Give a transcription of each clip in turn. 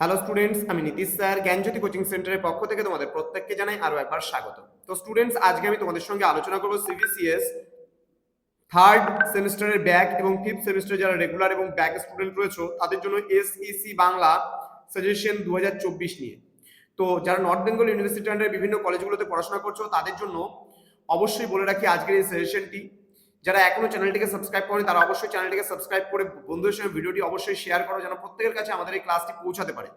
Hello students আমি Nitish sir, জ্ঞানজ্যোতি coaching সেন্টারের পক্ষ থেকে তোমাদের প্রত্যেককে জানাই আরও একবার স্বাগত। তো স্টুডেন্টস আজকে আমি তোমাদের সঙ্গে আলোচনা করব সিবিসিএস থার্ড সেমিস্টারের ব্যাক এবং ফিফথ সেমিস্টারে যারা রেগুলার এবং ব্যাক স্টুডেন্ট রয়েছে, তাদের জন্য এসইসি বাংলা সাজেশন দু হাজার চব্বিশ নিয়ে। তো যারা নর্থ বেঙ্গল ইউনিভার্সিটি আন্ডারে বিভিন্ন কলেজগুলোতে পড়াশোনা করছ, তাদের জন্য অবশ্যই বলে রাখি আজকের এই সেশনটি যারা এখনও চ্যানেলটিকে সাবস্ক্রাইব করেন, তারা অবশ্যই চ্যানেলটিকে সাবস্ক্রাইব করে বন্ধুদের সঙ্গে ভিডিওটি অবশ্যই শেয়ার করো যেন প্রত্যেকের কাছে আমাদের এই ক্লাসটি পৌঁছাতে পারে।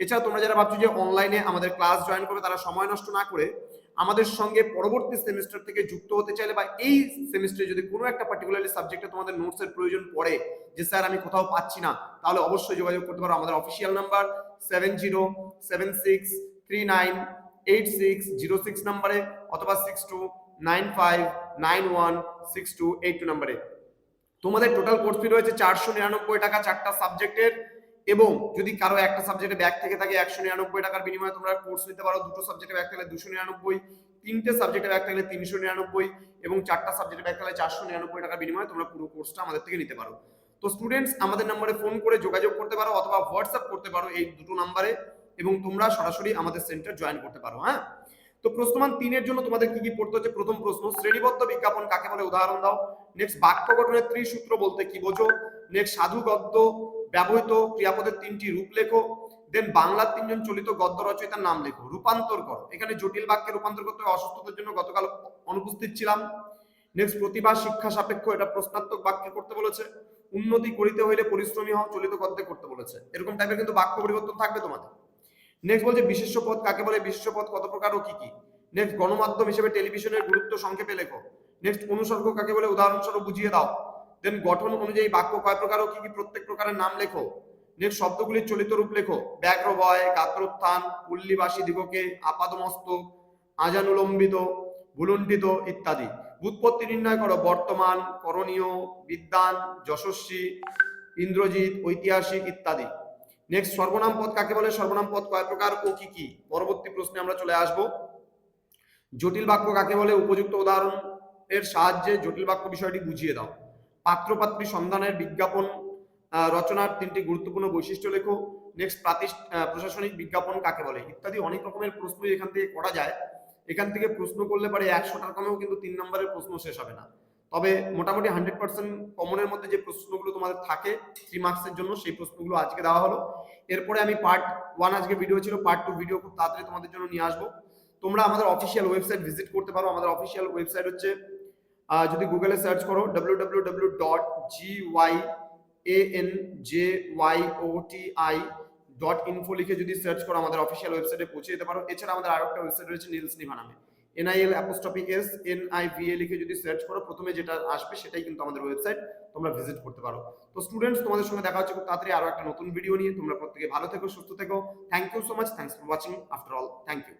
এছাড়া তোমরা যারা ভাবছ যে অনলাইনে আমাদের ক্লাস জয়েন করবে, তারা সময় নষ্ট না করে আমাদের সঙ্গে পরবর্তী সেমিস্টার থেকে যুক্ত হতে চাইলে বা এই সেমিস্টারে যদি কোনো একটা পার্টিকুলারলি সাবজেক্টে তোমাদের নোটসের প্রয়োজন পড়ে, যে স্যার আমি কোথাও পাচ্ছি না, তাহলে অবশ্যই যোগাযোগ করতে পারো। আমাদের official number seven zero seven six three nine eight six zero six নাম্বারে অথবা six two nine five nine one six two eight two নাম্বারে। তোমাদের টোটাল কোর্স ফি রয়েছে চারশো নিরানব্বই টাকা চারটা সাবজেক্টের এবং যদি কারও একটা সাবজেক্টে ব্যাক থেকে থাকে একশো নিরানব্বই টাকার বিনিময়ে তোমরা কোর্স নিতে পারো। দুটো সাবজেক্টে ব্যাক থাকলে দুশো নিরানব্বই, তিনটে সাবজেক্টে ব্যাক থাকলে তিনশো নিরানব্বই এবং চারটা সাবজেক্টে ব্যাক থাকলে চারশো নিরানব্বই টাকার বিনিময়ে তোমরা পুরো কোর্সটা আমাদের থেকে নিতে পারো। তো স্টুডেন্টস আমাদের নম্বরে ফোন করে যোগাযোগ করতে পারো অথবা হোয়াটসঅ্যাপ করতে পারো এই দুটো নাম্বারে এবং তোমরা সরাসরি আমাদের সেন্টার জয়েন করতে পারো হ্যাঁ? তো প্রশ্নমান তিনের জন্য তোমাদের কি কি পড়তে হচ্ছে? প্রথম প্রশ্ন, শ্রেণীবদ্ধ বিজ্ঞাপন কাকে বলে? উদাহরণ দাও। নেক্সট বাক্য গঠনের ত্রিসূত্র বলতে কি বোঝো? নেক্সট সাধু গদ্য ব্যবহৃত ক্রিয়াপদের তিনটি রূপ লেখো। দেন বাংলার তিনজন চলিত গদ্য রচয়িতার নাম লেখো। রূপান্তর করো। এখানে জটিল বাক্যে রূপান্তর করতে অসুস্থতার জন্য গতকাল অনুপস্থিত ছিলাম। নেক্সট প্রতিভা শিক্ষা সাপেক্ষ এটা প্রশ্নাত্মক বাক্যে করতে বলেছে। উন্নতি করিতে হইলে পরিশ্রমী হও, চলিত গদ্যে করতে বলেছে। এরকম টাইপের কিন্তু বাক্য পরিবর্তন থাকবে তোমাদের। নেক্সট বলছে বিশেষ্য পদ কাকে বলে? বিশেষ্য পদ কত প্রকার ও কি কি? নেক্সট গণমাধ্যম হিসেবে টেলিভিশনের গুরুত্ব সংক্ষেপে লেখো। নেক্সট অনুসর্গ কাকে বলে? উদাহরণস্বরূপ বুঝিয়ে দাও। দেন গঠন অনুযায়ী বাক্য কয় প্রকার ও কি কি প্রত্যেক প্রকারের নাম লেখো? নেক্সট শব্দগুলির চলিত রূপ লেখো। ব্যাঘ্র ভয় গাত্রোত্থান, পল্লীবাসী দিগকে আপাদমস্তক আজানুলম্বিত ভুলুণ্ঠিত ইত্যাদি। উৎপত্তি নির্ণয় করো। বর্তমান, করণীয়, বিদ্যান, যশস্বী, ইন্দ্রজিৎ, ঐতিহাসিক ইত্যাদি। নেক্সট সর্বনাম পদ কাকে বলে? সর্বনাম পদ কয় প্রকার ও কি কি? পরবর্তী প্রশ্নে আমরা চলে আসব। জটিল বাক্য কাকে বলে? উপযুক্ত উদাহরণ। এর সাহায্যে জটিল বাক্য বিষয়টি বুঝিয়ে দাও। পাত্রপাত্রী সন্ধানের বিজ্ঞাপন রচনার তিনটি গুরুত্বপূর্ণ বৈশিষ্ট্য লেখো। নেক্সট প্রশাসনিক বিজ্ঞাপন কাকে বলে? ইত্যাদি অনেক রকমের প্রশ্নই এখান থেকে করা যায়। এখান থেকে প্রশ্ন করলে পারে একশোটার কমেও কিন্তু তিন নম্বরের প্রশ্ন শেষ হবে না। তবে মোটামুটি হান্ড্রেড পার্সেন্ট কমনের মধ্যে যে প্রশ্নগুলো তোমাদের থাকে থ্রি মার্কসের জন্য, সেই প্রশ্নগুলো আজকে দেওয়া হলো। এরপরে আমি পার্ট ওয়ান আজকে ভিডিও ছিল পার্ট টু ভিডিও খুব তাড়াতাড়ি তোমাদের জন্য নিয়ে আসব। তোমরা আমাদের অফিসিয়াল ওয়েবসাইট ভিজিট করতে পারো। আমাদের অফিসিয়াল ওয়েবসাইট হচ্ছে যদি গুগলে সার্চ করো W W W dot G Y A N J Y O T I dot info লিখে যদি সার্চ করো, আমাদের অফিসিয়াল ওয়েবসাইটে পৌঁছে যেতে পারো। এছাড়া আমাদের আরও একটা ওয়েবসাইট রয়েছে নীলস নিভা নামে NIL apostrophe S N I V A লিখে যদি সার্চ করো, প্রথমে যেটা আসবে সেটাই কিন্তু আমাদের ওয়েবসাইট তোমরা ভিজিট করতে পারো। তো স্টুডেন্টস তোমাদের সঙ্গে দেখা হচ্ছে খুব তাড়াতাড়ি আরও একটা নতুন ভিডিও নিয়ে। তোমরা প্রত্যেকে ভালো থেকো, সুস্থ থেকো। Thank you so much thanks for watching after all thank you